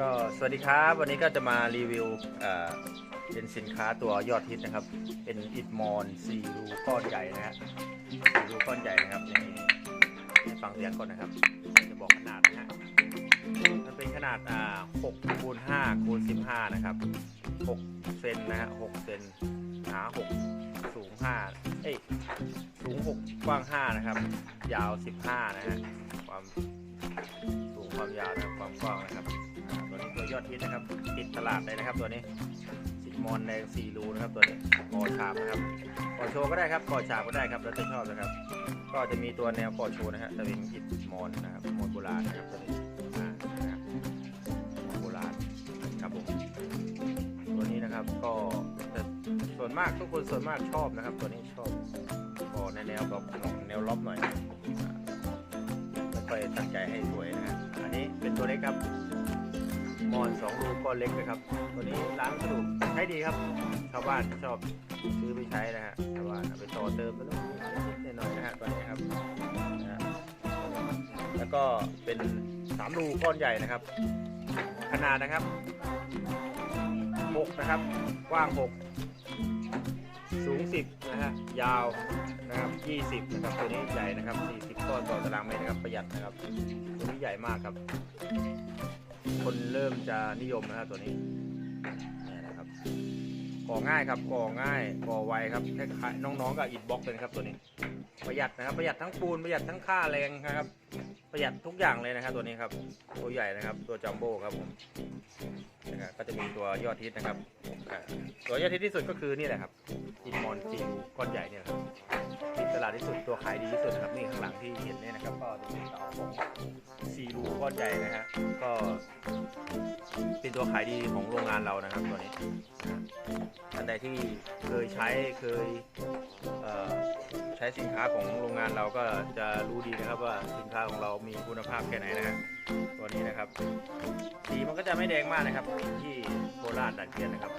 ก็สวัสดีครับวันนี้ก็จะมารีวิวเป็นสินค้าตัวยอดฮิตนะครับ เป็นอิดมอนซีรูก้อนใหญ่นะฮะซีรูก้อนใหญ่นะครับนี่ให้ฟังเสียงก่อนนะครับ จะบอกขนาดนะฮะมันเป็นขนาดอ่า6คูณ5คูณ15 นะครับ 6 เซนนะฮะ6เซนหนา6สูง5เอ้ยสูง 6 กว้าง 5 นะครับ ยาว 15 นะฮะความสูงความยาวนะความกว้างนะครับ ตัวนี้ตัวยอดฮิตนะครับ ติดตลาดเลยนะครับ ตัวนี้สิมอนแดงสี่รูนะครับ ตัวนี้กอฉาบนะครับกอโชว์ก็ได้ครับกอฉาบก็ได้ครับแล้วแต่ชอบนะครับ ก็จะมีตัวแนวกอโชว์นะฮะจะเป็นอิฐมอนนะครับมอนโบราณนะครับตัวนี้อ่านะครับมอนโบราณครับผมตัวนี้นะครับก็ส่วนมากทุกคนส่วนมากชอบนะครับ ตัวนี้ชอบก็ในแนวแบบแนวล็อบหน่อยไม่ค่อยตั้งใจให้สวยนะฮะอันนี้เป็นตัวเล็กครับ มอนสองรูก้อนเล็กนะครับ ตัวนี้ร้านสะดวกใช้ดีครับ ชาวบ้านชอบซื้อไปใช้นะฮะชาวบ้านเอาไปต่อเติมไปนู่นนิดหน่อยนะฮะตัวนี้ครับแล้วก็เป็นสามรูก้อนใหญ่นะครับ ขนาดนะครับหกนะครับ กว้างหกสูงสิบนะฮะ ยาวนะครับยี่สิบนะครับ ตัวนี้ใหญ่นะครับสี่สิบก้อนต่อตารางเมตรนะครับ ประหยัดนะครับ ตัวนี้ใหญ่มากครับ คนเริ่มจะนิยมนะครับตัวนี้เนี่ยนะครับก่อง่ายครับก่อง่ายก่อไวครับคล้ายๆน้องๆกับอิฐบล็อกเลยครับตัวนี้ ประหยัดนะครับประหยัดทั้งปูนประหยัดทั้งค่าแรงนะครับ ประหยัดทุกอย่างเลยนะครับตัวนี้ครับตัวใหญ่นะครับตัวจัมโบ้ครับผมนะครับก็จะมีตัวยอดฮิตนะครับตัวยอดฮิตที่สุดก็คือนี่แหละครับอินมอนซีอูก้อนใหญ่เนี่ยครับติดตลาดที่สุดตัวขายดีที่สุดนะครับนี่ข้างหลังที่เห็นเนี่ยนะครับ ก็จะเป็นเตาของซีรูก้อนใหญ่นะฮะก็เป็นตัวขายดีของโรงงานเรานะครับตัวนี้ท่านใดที่เคยใช้เคย ใช้สินค้าของโรงงานเราก็จะรู้ดีนะครับว่าสินค้าของเรามีคุณภาพแค่ไหนนะฮะตัวนี้นะครับ สีมันก็จะไม่แดงมากนะครับ ที่โคราชดัดเทียนนะครับ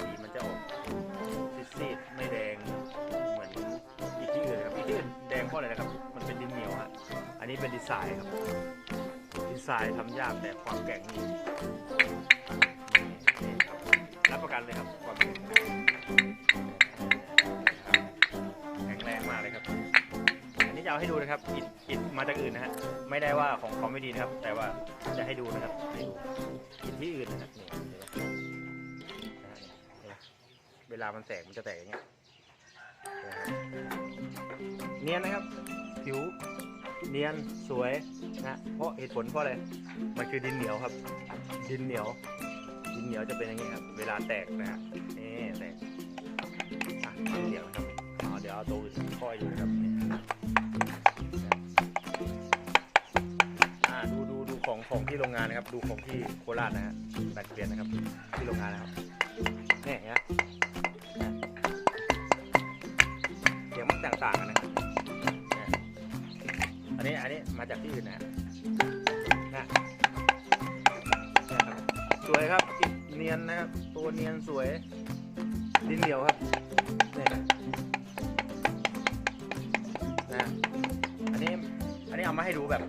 สีมันจะออกซีดๆไม่แดงเหมือนอีกที่อื่นครับอีกที่อื่นแดงเพราะอะไรนะครับ มันเป็นดินเหนียวฮะอันนี้เป็นดีไซน์ครับ ดีไซน์ทำยากแต่ความแกร่งนี่นี่ครับรับประกันเลยครับ จะเอาให้ดูนะครับอิดอิดมาจากอื่นนะฮะไม่ได้ว่าของเขาไม่ดีนะครับ แต่ว่าจะให้ดูนะครับให้ดูอิดที่อื่นนะฮะนี่เวลามันแตกมันจะแตกอย่างเงี้ยเนียนนะครับ ผิวเนียนสวยนะเพราะเหตุผลเพราะอะไรมันคือดินเหนียวครับ ดินเหนียว ดินเหนียวจะเป็นอย่างนี้ครับ เวลาแตกนะฮะนี่แตกอะฟังเสียงนะครับ เอาเดี๋ยวเอาตัวอื่นค่ออยู่นะครับนี่อ่าดูดูดูของของที่โรงงานนะครับ ดูของที่โคราชนะฮะดัดเปลี่ยนนะครับ ที่โรงงานนะครับนี่นไหมเนี่ยเสียงมันต่างๆกันนะนี่อันนี้อันนี้มาจากที่อื่นนะฮะนะเนี่ยครับสวยครับเนียนนะครับตัวเนียนสวยดินเหนียวครับเนี่ย เอามาให้ดูแบบ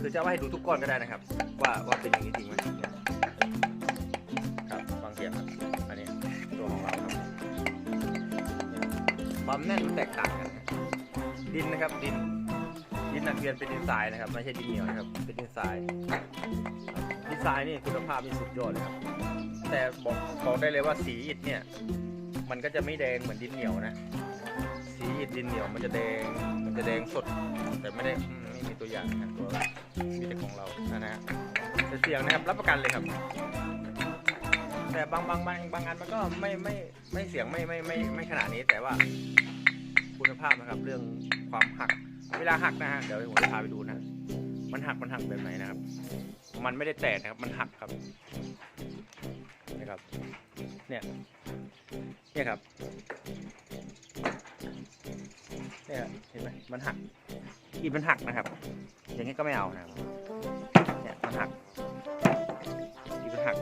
คือจะเอามาให้ดูทุกก้อนก็ได้นะครับ ว่าว่าเป็นอย่างนี้จริงไหมครับฟังเสียงครับอันนี้ตัวของเราครับความแน่นมันแตกต่างกันดินนะครับดินดินนักเรียนเป็นดินทรายนะครับ ไม่ใช่ดินเหนียวนะครับ เป็นดินทรายดีไซน์นี่คุณภาพนี่สุดยอดเลยครับ แต่บอกบอกได้เลยว่าสีอิฐเนี่ย มันก็จะไม่แดงเหมือนดินเหนียวนะีดินเหนียวมันจะแดง มันจะแดงสด แต่ไม่ได้อืมไม่มีตัวอย่างนะตัวมีแต่ของเรานะฮะแต่เสียงนะครับรับประกันเลยครับ แต่บางบางบางบางอันมันก็ไม่ไม่ไม่เสียงไม่ไม่ไม่ไม่ขนาดนี้แต่ว่า คุณภาพนะครับ เรื่องความหัก เวลาหักนะฮะเดี๋ยวผมจะพาไปดูนะ มันหักมันหักแบบไหนนะครับ มันไม่ได้แตกนะครับ มันหักครับนะครับ เนี่ย เนี่ยครับ มันหักอีมันหักนะครับ อย่างนี้ก็ไม่เอานะครับเนี่ยมันหักอีกมันหัก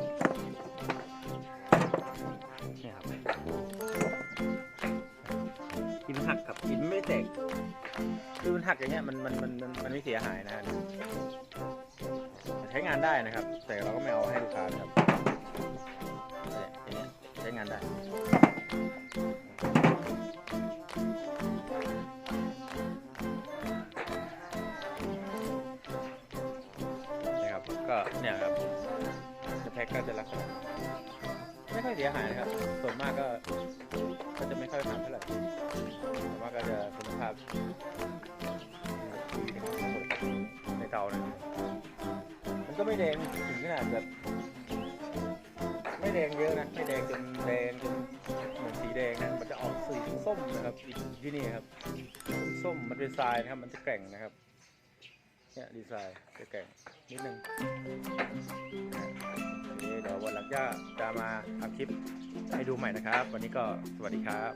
เนี่ยครับอีกมันหักครับอีกมันไม่แตกคือมันหักอย่างเงี้ยมันมันมันมันมันไม่เสียหายนะใช้งานได้นะครับ แต่เราก็ไม่เอาให้ลูกค้านะครับเนี่ยใช้งานได้ สียหายนะครับ ส่วนมากก็ก็จะไม่ค่อยผ่านเท่าไหร่ส่วนมากก็จะคุณภาพดีนะครับในเตานะมันก็ไม่แดงถึงขนาดแบบไม่แดงเยอะนะ ไม่แดงจนแดงจนเหมือนสีแดงนะมันจะออกสีส้มนะครับอีกที่นี่ครับ ส้มมันเป็นทรายนะครับ มันจะแกร่งนะครับ เนี่ยดีไซน์จะแก่งนิดนึงโอเคเดี๋ยววันหลังจะจะมาทำคลิปให้ดูใหม่นะครับ วันนี้ก็สวัสดีครับ